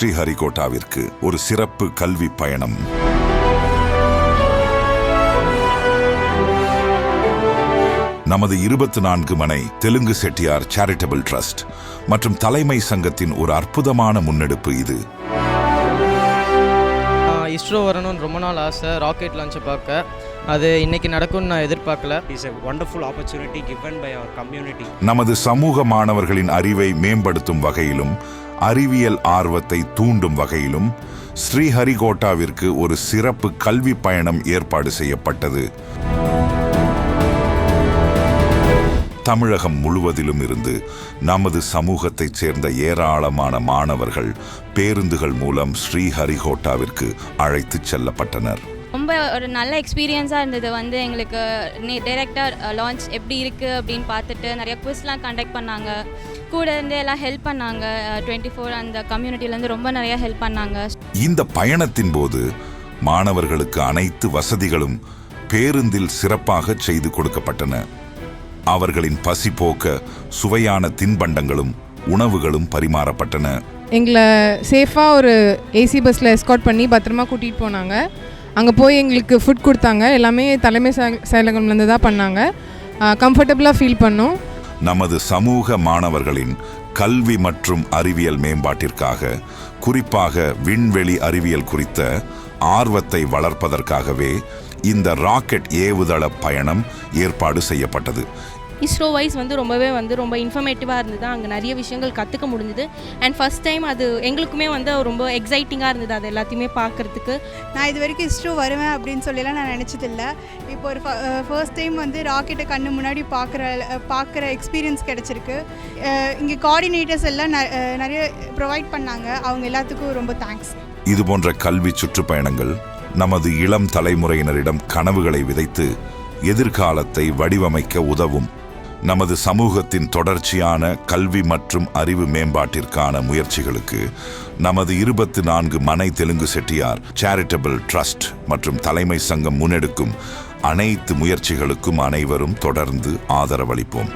ஸ்ரீஹரிகோட்டாவிற்கு ஒரு சிறப்பு கல்வி பயணம். நமது இருபத்தி நான்கு மனை தெலுங்கு செட்டியார் சேரிட்டபிள் ட்ரஸ்ட் மற்றும் தலைமை சங்கத்தின் ஒரு அற்புதமான முன்னெடுப்பு இது. இஸ்ரோ வரணும்னு ரொம்ப நாள் ஆசை. ராக்கெட் லான்ச்சை பார்க்க. அது இன்னைக்கு நடக்கும்னு நான் எதிர்பார்க்கல. Is a wonderful opportunity given by our community. நமது சமூக மாணவர்களின் அறிவை மேம்படுத்தும் வகையிலும் அறிவியல் ஆர்வத்தை தூண்டும் வகையிலும் ஸ்ரீஹரிகோட்டாவிற்கு ஒரு சிறப்பு கல்வி பயணம் ஏற்பாடு செய்யப்பட்டது. தமிழகம் முழுவதிலும் இருந்து நமது சமூகத்தைச் சேர்ந்த ஏராளமான மாணவர்கள் பேருந்துகள் மூலம் ஸ்ரீஹரிகோட்டாவிற்கு அழைத்துச் செல்லப்பட்டனர். ரொம்ப ஒரு நல்ல எக்ஸ்பீரியன்ஸாக இருந்தது. வந்து எங்களுக்கு டைரெக்டாக லான்ச் எப்படி இருக்குது அப்படின்னு பார்த்துட்டு நிறைய குவிஸ்லாம் கண்டக்ட் பண்ணாங்க. கூட இருந்து எல்லாம் ஹெல்ப் பண்ணாங்க. டுவெண்ட்டி ஃபோர் அந்த கம்யூனிட்டிலேருந்து ரொம்ப நிறைய ஹெல்ப் பண்ணாங்க. இந்த பயணத்தின் போது மாணவர்களுக்கு அனைத்து வசதிகளும் பேருந்தில் சிறப்பாக செய்து கொடுக்கப்பட்டன. அவர்களின் பசி போக்க சுவையான தின்பண்டங்களும் உணவுகளும் பரிமாறப்பட்டன. எங்களை சேஃபாக ஒரு ஏசி பஸ்ஸில் எஸ்கார்ட் பண்ணி பத்திரமா கூட்டிகிட்டு போனாங்க. அங்கே போய் எங்களுக்கு ஃபுட் கொடுத்தாங்க. எல்லாமே தலைமை செயலகம்லேருந்து தான் பண்ணாங்க. கம்ஃபர்டபுளாக ஃபீல் பண்ணோம். நமது சமூக மாணவர்களின் கல்வி மற்றும் அறிவியல் மேம்பாட்டிற்காக குறிப்பாக விண்வெளி அறிவியல் குறித்த ஆர்வத்தை வளர்ப்பதற்காகவே இந்த ராக்கெட் ஏவுதள பயணம் ஏற்பாடு செய்யப்பட்டது. இஸ்ரோ வைஸ் வந்து ரொம்பவே வந்து ரொம்ப இன்ஃபர்மேட்டிவாக இருந்தது. அங்கே நிறைய விஷயங்கள் கற்றுக்க முடிஞ்சுது. அண்ட் ஃபஸ்ட் டைம் அது எங்களுக்குமே வந்து ரொம்ப எக்ஸைட்டிங்காக இருந்தது அது எல்லாத்தையுமே பார்க்குறதுக்கு. நான் இது வரைக்கும் இஸ்ரோ வருவேன் அப்படின்னு சொல்லிலாம் நான் நினச்சதில்ல. இப்போ ஒரு ஃபர்ஸ்ட் டைம் வந்து ராக்கெட்டை கண்ணு முன்னாடி பார்க்குற பார்க்குற எக்ஸ்பீரியன்ஸ் கிடச்சிருக்கு. இங்கே கோஆர்டினேட்டர்ஸ் எல்லாம் நிறைய ப்ரொவைட் பண்ணாங்க. அவங்க எல்லாத்துக்கும் ரொம்ப தேங்க்ஸ் இது போன்ற கல்வி சுற்றுப்பயணங்கள் நமது இளம் தலைமுறையினரிடம் கனவுகளை விதைத்து எதிர்காலத்தை வடிவமைக்க உதவும் நமது சமூகத்தின் தொடர்ச்சியான கல்வி மற்றும் அறிவு மேம்பாட்டிற்கான முயற்சிகளுக்கு நமது இருபத்தி நான்கு மனை தெலுங்கு செட்டியார் சேரிட்டபிள் ட்ரஸ்ட் மற்றும் தலைமை சங்கம் முன்னெடுக்கும் அனைத்து முயற்சிகளுக்கும் அனைவரும் தொடர்ந்து ஆதரவளிப்போம்.